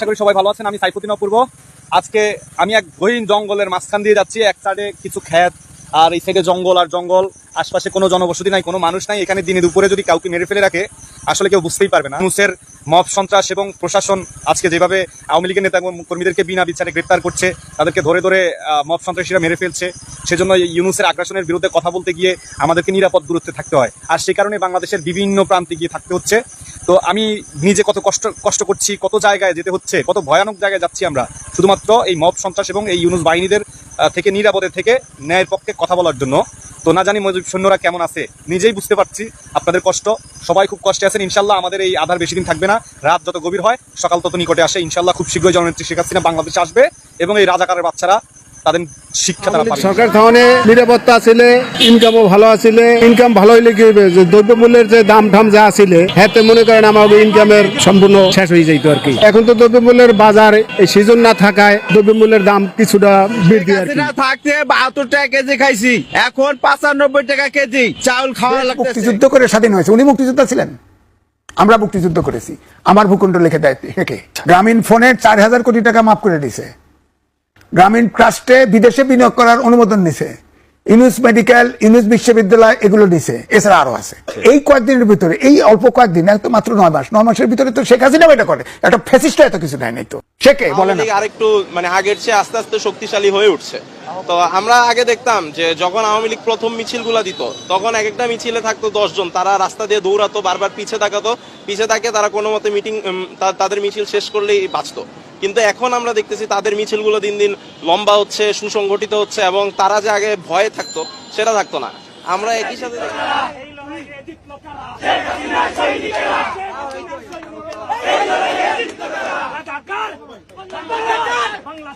আশা করি সবাই ভালো আছেন। আমি সাইফুদ্দিন অপূর্ব। আজকে আমি এক গহীন জঙ্গলের মাঝখান দিয়ে যাচ্ছি। এক সাইডে কিছু খ্যাত আর এই সাইডে জঙ্গল আর জঙ্গল। আশপাশে কোনো জনবসতি নাই, কোনো মানুষ নাই। এখানে দিনের উপরে যদি কাউকে মেরে ফেলে রাখে আসলে কেউ বুঝতেই পারবে না। মানুষের মব, সন্ত্রাস এবং প্রশাসন আজকে যেভাবে আওয়ামী লীগের নেতা কর্মীদেরকে বিনা বিচারে গ্রেপ্তার করছে, তাদেরকে ধরে ধরে মব সন্ত্রাসীরা মেরে ফেলছে, সেজন্য ইউনুসের আগ্রাসনের বিরুদ্ধে কথা বলতে গিয়ে আমাদেরকে নিরাপদ দূরত্বে থাকতে হয়। আর সেই কারণে বাংলাদেশের বিভিন্ন প্রান্তে গিয়ে থাকতে হচ্ছে। তো আমি নিজে কত কষ্ট কষ্ট করছি, কত জায়গায় যেতে হচ্ছে, কত ভয়ানক জায়গায় যাচ্ছি আমরা, শুধুমাত্র এই মব, সন্ত্রাস এবং এই ইউনুস বাহিনীদের থেকে, নিরাপদে থেকে ন্যায়ের পক্ষে কথা বলার জন্য। তো না জানি মজুব সৈন্যরা কেমন আছে। নিজেই বুঝতে পারছি, আপনাদের কষ্ট। সবাই খুব কষ্টে আছেন। ইনশাল্লাহ আমাদের এই আধার বেশি দিন থাকবে না। রাত যত গভীর হয়, সকাল তত নিকটে আসে। ইনশাল্লাহ খুব শীঘ্রই জননেত্রী শেখ হাসিনা বাংলাদেশে আসবে এবং এই রাজাকারের বাচ্চারা তাদের শিক্ষা তারা সরকার নিরাপত্তা ইনকামও ভালো আছিলে ইনকাম ভালো হইলে কি হইবে? যে দ্রব্যমূল্যের যে দাম ঠাম যা আছিলে হ্যাঁ মনে করেন ইনকামের সম্পূর্ণ শেষ হয়ে যাইতো আর কি। এখন তো দ্রব্যমূল্যের বাজার এই সিজন না থাকায় দ্রব্যমূল্যের দাম কিছুটা বৃদ্ধি আর কি। থাকতে বাহাত্তর টাকা কেজি খাইছি। এখন পাঁচানব্বই টাকা কেজি। চাউল খাওয়া লাগতেছে। মুক্তিযুদ্ধ করে স্বাধীন হয়েছে। উনি মুক্তিযোদ্ধা ছিলেন। আমরা মুক্তিযুদ্ধ করেছি। আমার ভূখণ্ড লিখে দেয় গ্রামীণ ফোনের চার হাজার কোটি টাকা মাফ করে দিছে। গ্রামীণ ট্রাস্টে বিদেশে বিনিয়োগ করার অনুমোদন নিছে। ইউনুস মেডিকেল ইউনুস বিশ্ববিদ্যালয় এগুলো দিছে এছাড়া আরও আছে। এই কয়েকদিনের ভিতরে এই অল্প কয়েকদিন এত মাত্র নয় মাস নয় মাসের ভিতরে তো শেখ হাসিনাও এটা করে। একটা ফেসিস্ট এত কিছু নেয় নাই তো। কে বলে না। আরেকটু মানে আগের চেয়ে আস্তে আস্তে শক্তিশালী হয়ে উঠছে। তো আমরা আগে দেখতাম যে যখন আওয়ামী লীগ প্রথম মিছিলগুলা দিত তখন এক একটা মিছিলে থাকতো দশজন। তারা রাস্তা দিয়ে দৌড়াতো বারবার পিছে তাকাতো। পিছে তাকে তারা কোনো মতে মিটিং তাদের মিছিল শেষ করলেই বাঁচতো। কিন্তু এখন আমরা দেখতেছি তাদের মিছিলগুলো দিন দিন লম্বা হচ্ছে, সুসংগঠিত হচ্ছে এবং তারা যে আগে ভয়ে থাকতো, সেটা থাকতো না। আমরা একই সাথে বাংলা